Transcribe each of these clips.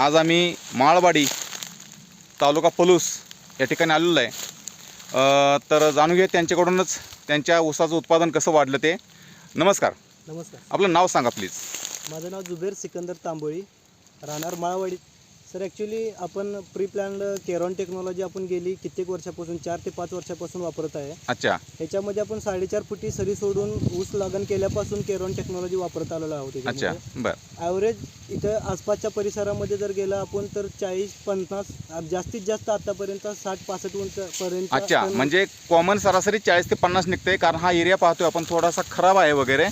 आज आम्ही माळवाडी तालुका पलूस या ठिकाणी आलेलो आहे. तर जाणून घेऊया त्यांच्याकडूनच त्यांच्या ऊसाचं उत्पादन कसं वाढलं ते. नमस्कार. नमस्कार. आपलं नाव सांगा प्लीज माझं नाव जुबेर सिकंदर तांबोळी राहणार माळवाडी सर ॲक्च्युली आपण प्री प्लॅन्ड केरॉन टेक्नॉलॉजी आपण गेली कित्येक वर्षापासून चार ते पाच वर्षापासून वापरत आहे. अच्छा. ह्याच्यामध्ये आपण साडेचार फुटी सरी सोडून ऊस लागण केल्यापासून केरॉन टेक्नॉलॉजी वापरत आलेलो आहोत अच्छा त्याच्यामध्ये. बरं. ॲव्हरेज इथं आसपासच्या परिसरामध्ये जर गेलं आपण तर चाळीस पन्नास जास्तीत जास्त आतापर्यंत साठ पासष्ट उंच पर्यंत अच्छा टन- म्हणजे कॉमन सरासरी चाळीस ते पन्नास निघते कारण हा एरिया पाहतोय आपण थोडासा खराब आहे वगैरे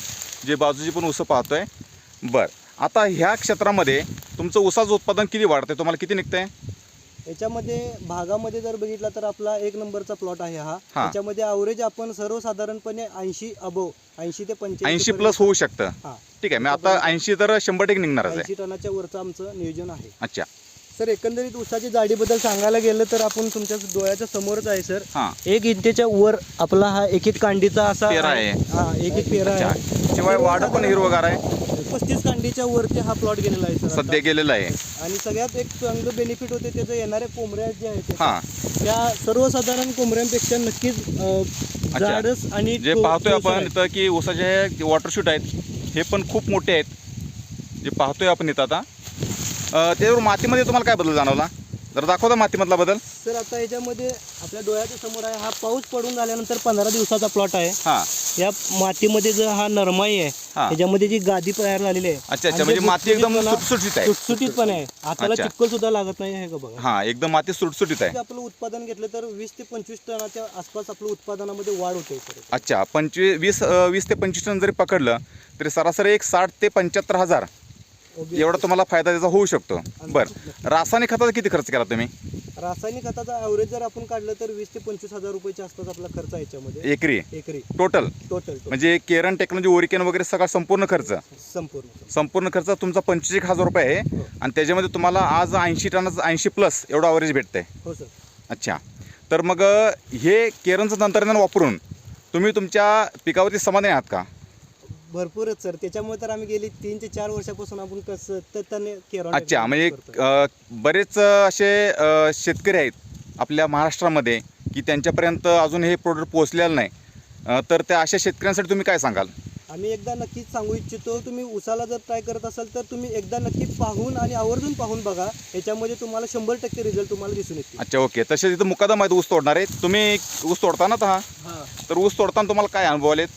जे बाजूची पण ऊसं पाहतोय. बरं. आता ह्या क्षेत्रामध्ये तुमचं ऊसाचं उत्पादन किती वाढतंय? तुम्हाला किती निघतंय? याच्यामध्ये भागामध्ये जर बघितला तर आपला एक नंबरचा प्लॉट आहे हा. हा. त्याच्यामध्ये ॲव्हरेज आपण सर्वसाधारणपणे ऐंशी अबो ऐंशी ते पंच्याऐंशी ऐंशी प्लस होऊ शकतं. हा. ठीक आहे मी आता ऐंशी तर शंभर टक्के निघणारच आहे. ऐंशी टनाच्या वरचं आमचं नियोजन आहे. अच्छा. सर एकंदरीत ऊसाची जाडीबद्दल सांगायला गेलं तर आपण तुमच्या डोळ्याच्या समोरच आहे सर हां एक इंचच्या वर आपला हा एक एक कांडीचा असा पेरा आहे. हा एक एक पेरा अच्छा आहे शिवाय वाढ पण हिरवगार आहे पस्तीस कांडीच्या वरती हा प्लॉट गेलेला आहे सर. सध्या गेलेलं आहे आणि सगळ्यात एक चांगलं बेनिफिट होते त्याचं येणाऱ्या कोंबड्या ज्या आहेत त्या- हां त्या सर्वसाधारण कोंबड्यांपेक्षा नक्कीच अं, अच्छा. जाडच आणि जे पाहतोय आपण आहे. इथं की ऊसाचे हे वॉटरशूट आहेत हे पण खूप मोठे आहेत जे पाहतोय आपण इथं आता त्याच्यावर मातीमध्ये तुम्हाला काय बदल जाणवला? जर दाखवता मातीमधला बदल. सर आता याच्यामध्ये आपल्या डोळ्याच्या समोर आहे. हा पाऊस पडून झाल्यानंतर पंधरा दिवसाचा प्लॉट आहे. हां. या मातीमध्ये जर हा नरमाई आहे. त्याच्यामध्ये जी गादी तयार झालेली आहे. अच्छा अच्छा म्हणजे जे माती एकदम सुटसुटीत आहे. सुटसुटीत पण आहे. हाताला अच्छा. सुद्धा लागत नाही हे का बघा? हां एकदम माती सुटसुटीत आहे. आपलं उत्पादन घेतलं तर वीस ते पंचवीस टनाच्या आसपास आपलं उत्पादनामध्ये वाढ होते सर. अच्छा पंचवीस वीस अं, वीस ते पंचवीस टन जरी पकडलं तरी सरासरी एक साठ ते पंच्याहत्तर हजार एवढा तुम्हाला फायदा त्याचा होऊ शकतो. बरं. रासायनिक खताचा किती खर्च केला तुम्ही? रासायनिक खताचा ॲव्हरेज जर आपण काढलं तर वीस ते पंचवीस हजार रुपयाच्या आसपास आपला खर्च आहे याच्यामध्ये. एकरी? एकरी. टोटल टोटल म्हणजे केरन टेक्नॉलॉजी ओरिकेन वगैरे सगळा संपूर्ण खर्च? संपूर्ण संपूर्ण खर्च तुमचा पंचवीस एक हजार रुपये आहे. हो. आणि त्याच्यामध्ये तुम्हाला आज ऐंशी टनाचं ऐंशी प्लस एवढं अवरेज भेटतंय. हो सर अच्छा. तर मग हे केरनचं तंत्रज्ञान वापरून तुम्ही तुमच्या पिकावरती समाधानी आहात का? भरपूरच सर. त्याच्यामुळे तर आम्ही गेली तीन ते चार वर्षापासून आपण कसं त्याने केरळ अच्छा म्हणजे अ, बरेच अ, असे अ, शेतकरी आहेत आपल्या महाराष्ट्रामध्ये की त्यांच्यापर्यंत अजून हे प्रोडक्ट पोहोचलेलं नाही. अ, तर त्या अशा शेतकऱ्यांसाठी तुम्ही काय सांगाल? आम्ही एकदा नक्कीच सांगू इच्छितो तुम्ही उसाला जर ट्राय करत असाल तर तुम्ही एकदा नक्की पाहून आणि आवर्जून पाहून बघा. याच्यामध्ये तुम्हाला शंभर टक्के रिझल्ट तुम्हाला दिसून येतील. अच्छा ओके. तसेच इथं मुकादम आहेत ऊस तोडणारे. तुम्ही ऊस तोडता ना हा. हा. तर ऊस तोडताना तुम्हाला काय अनुभव आलेत?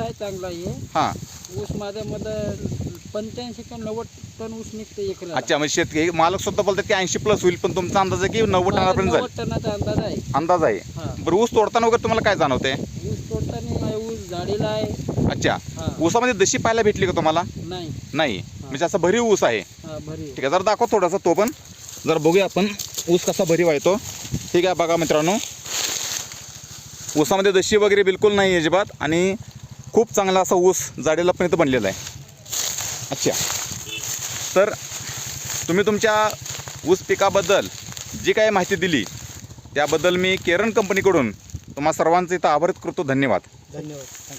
आहे चांगला आहे. हां. ऊस माझ्यामध्ये पंच्याऐंशी का नव्वद टन ऊस निघते एकरा अच्छा म्हणजे शेतकरी मालक स्वतः बोलतात की ऐंशी प्लस होईल पण तुमचा अंदाज आहे की नव्वद टनापर्यंत जाईल? नव्वद टनाचा अंदाज आहे. अंदाज आहे. हा. बरं ऊस तोडताना वगैरे तुम्हाला काय जाणवते ऊस तोडताना ऊस झाडीला आहे. अच्छा. हा. ऊसामध्ये दशी पाहायला भेटली का तुम्हाला? नाही. नाही. म्हणजे असं भरीव ऊस आहे. हा भरी ठीक आहे जरा दाखव थोडासा तो पण. जरा बघूया आपण ऊस कसा भरीव आहे तो. ठीक आहे बघा मित्रांनो. ऊसामध्ये दशी वगैरे बिलकुल नाही अजिबात. आणि खूप चांगला असा ऊस जाडेला पण इथं बनलेला आहे. अच्छा. तर तुम्ही तुमच्या ऊस पिकाबद्दल जी काही माहिती दिली त्याबद्दल मी केरन कंपनीकडून तुम्हा सर्वांचं इथं आभारित करतो. धन्यवाद. धन्यवाद.